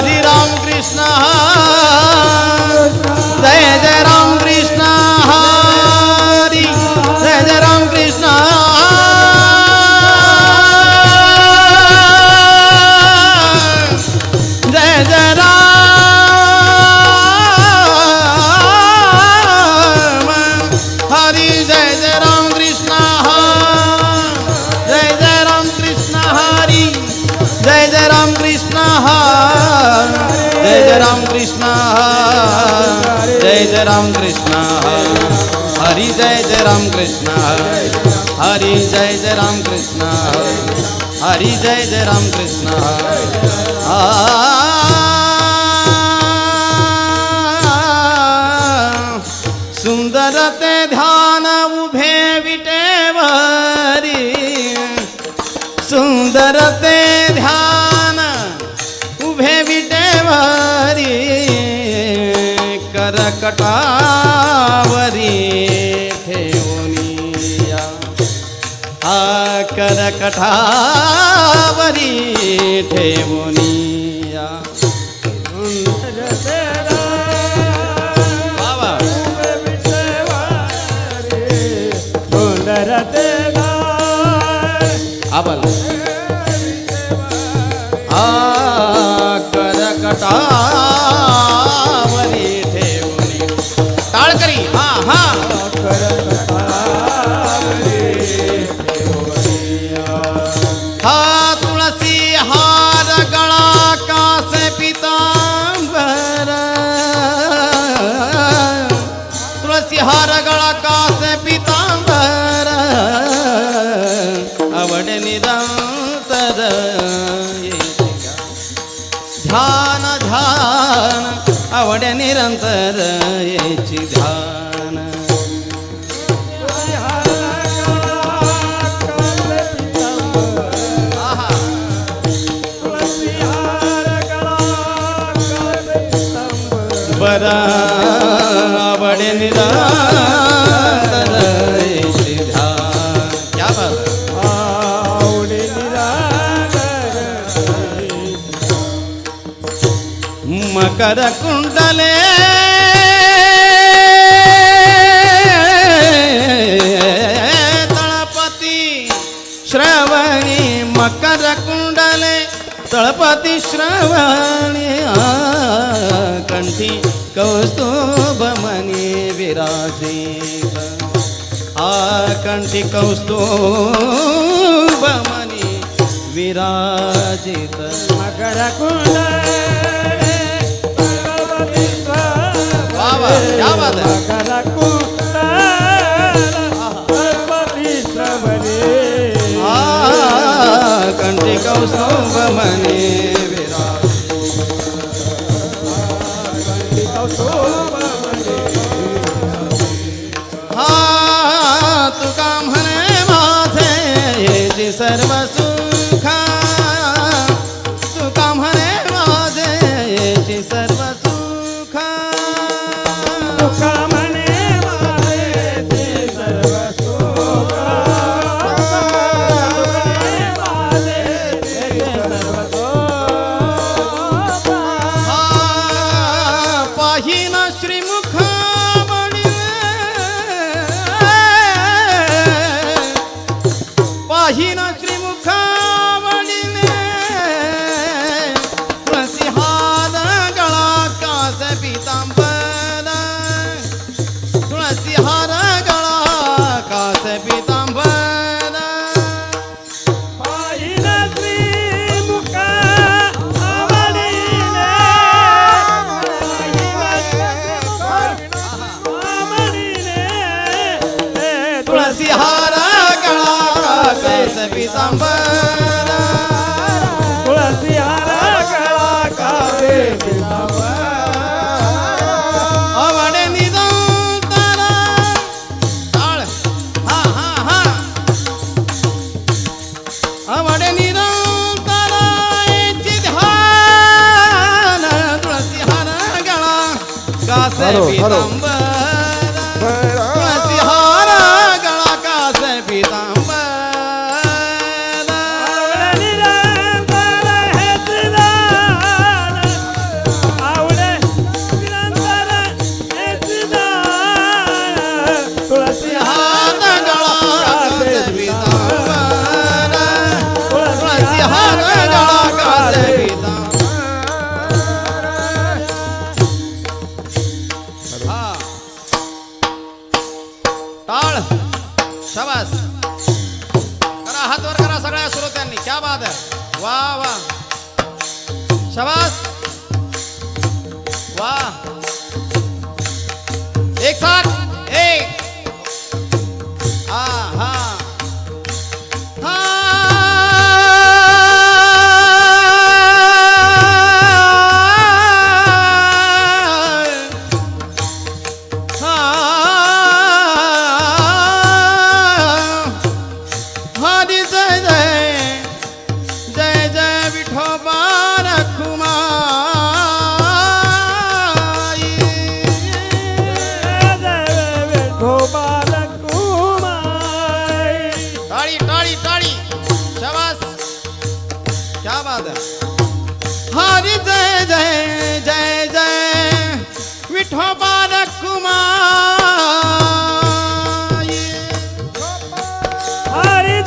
हरी राम कृष्ण जय राम कृष्ण जय जय राम कृष्ण हरी जय जय राम कृष्ण हरी जय जय राम कृष्ण हरी जय जय राम कृष्ण सुंदर ते ध्यान करकटावरी ठेवनिया. हा करकटावरी ठेवनिया. आबल आ निरंतर येची ध्यान बरा आवड बात. मकर कुंडले श्रवणी मकर कुंडले तळपती श्रवणी आ, कंठी कौस्तुभ मनी विराजित आ कंठी कौस्तुभ मनी विराजित मकर कुंड है। मकर कुंड कंठी कौस्तुभ मनी विराजित पाहिन श्रीमुख पितांबर. तुळसी हारा गळा कावे आवडे निरंतर ताळ शबास. करा हात वर करा सगळ्या श्रोत्यांनी. क्या बाद वा वा. शबास. वा. हरि जय जय जय जय। विठोबा रखुमाई हरी